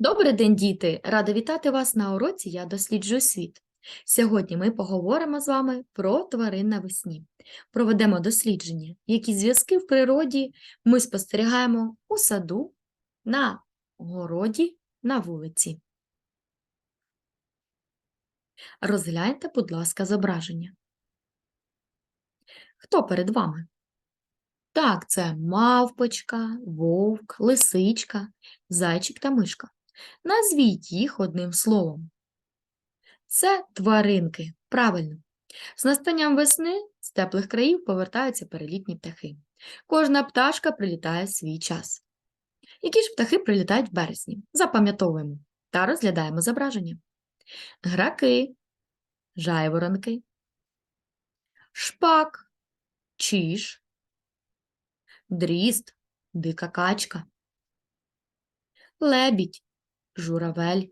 Добрий день, діти! Рада вітати вас на уроці Я досліджую світ. Сьогодні ми поговоримо з вами про тварин навесні. Проведемо дослідження, які зв'язки в природі ми спостерігаємо у саду, на городі, на вулиці. Розгляньте, будь ласка, зображення. Хто перед вами? Так, це мавпочка, вовк, лисичка, зайчик та мишка. Назвіть їх одним словом. Це тваринки. Правильно. З настанням весни з теплих країв повертаються перелітні птахи. Кожна пташка прилітає свій час. Які ж птахи прилітають в березні? Запам'ятовуємо та розглядаємо зображення. Граки, жайворонки, шпак, чиж, дріст, дика качка, лебідь, журавель,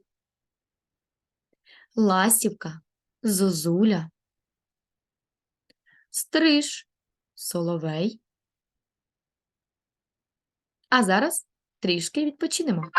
ласівка, зозуля, стриж, соловей. А зараз трішки відпочинемо.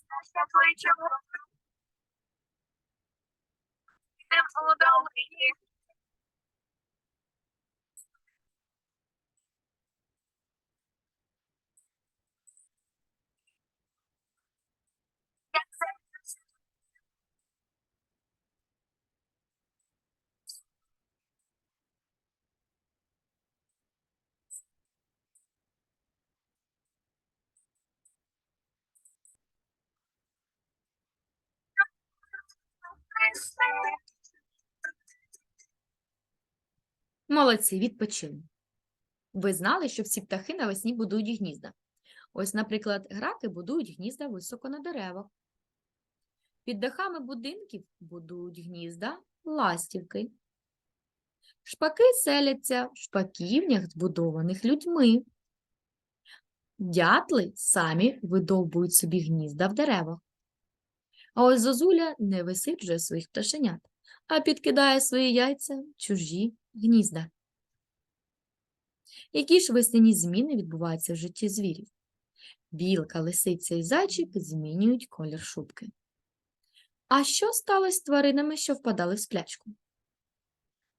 страшне плече. Йдемо у долині. Молодці, відпочили. Ви знали, що всі птахи навесні будують гнізда. Ось, наприклад, граки будують гнізда високо на деревах. Під дахами будинків будують гнізда ластівки. Шпаки селяться в шпаківнях, збудованих людьми. Дятли самі видовбують собі гнізда в деревах. А ось зозуля не висиджує своїх пташенят, а підкидає свої яйця в чужі гнізда. Які ж весняні зміни відбуваються в житті звірів? Білка, лисиця і зайчик змінюють колір шубки. А що сталося з тваринами, що впадали в сплячку?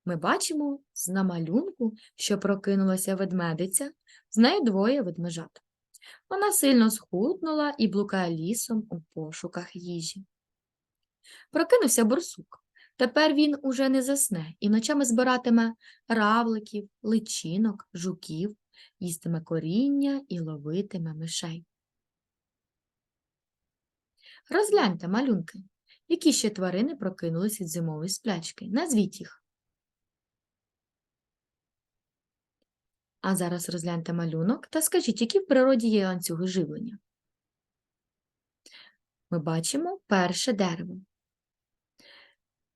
Ми бачимо з намалюнку, що прокинулася ведмедиця, з нею двоє ведмежат. Вона сильно схуднула і блукає лісом у пошуках їжі. Прокинувся борсук. Тепер він уже не засне і ночами збиратиме равликів, личинок, жуків, їстиме коріння і ловитиме мишей. Розгляньте малюнки, які ще тварини прокинулись від зимової сплячки. Назвіть їх. А зараз розгляньте малюнок та скажіть, які в природі є ланцюги живлення. Ми бачимо перше дерево.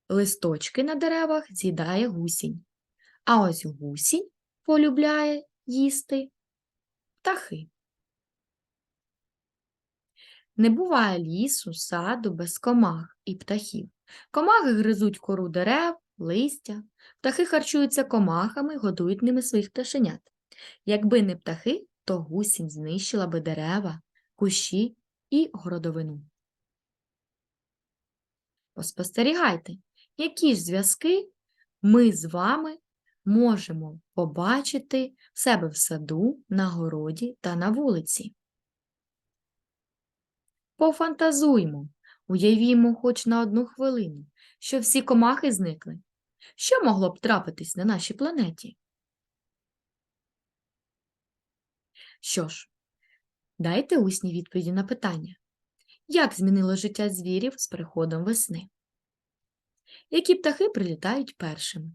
Листочки на деревах з'їдає гусінь. А ось гусінь полюбляє їсти птахи. Не буває лісу, саду без комах і птахів. Комахи гризуть кору дерев, листя, птахи харчуються комахами, годують ними своїх пташенят. Якби не птахи, то гусінь знищила би дерева, кущі і городовину. Поспостерігайте, які ж зв'язки ми з вами можемо побачити в себе в саду, на городі та на вулиці. Пофантазуймо, уявімо хоч на одну хвилину, що всі комахи зникли. Що могло б трапитись на нашій планеті? Що ж, дайте усні відповіді на питання. Як змінило життя звірів з приходом весни? Які птахи прилітають першими?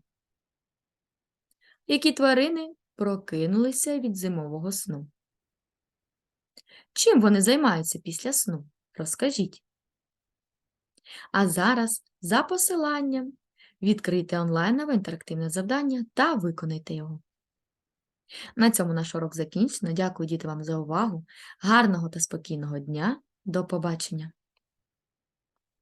Які тварини прокинулися від зимового сну? Чим вони займаються після сну? Розкажіть. А зараз за посиланням відкрийте онлайнове інтерактивне завдання та виконайте його. На цьому наш урок закінчено. Дякую діти вам за увагу. Гарного та спокійного дня. До побачення!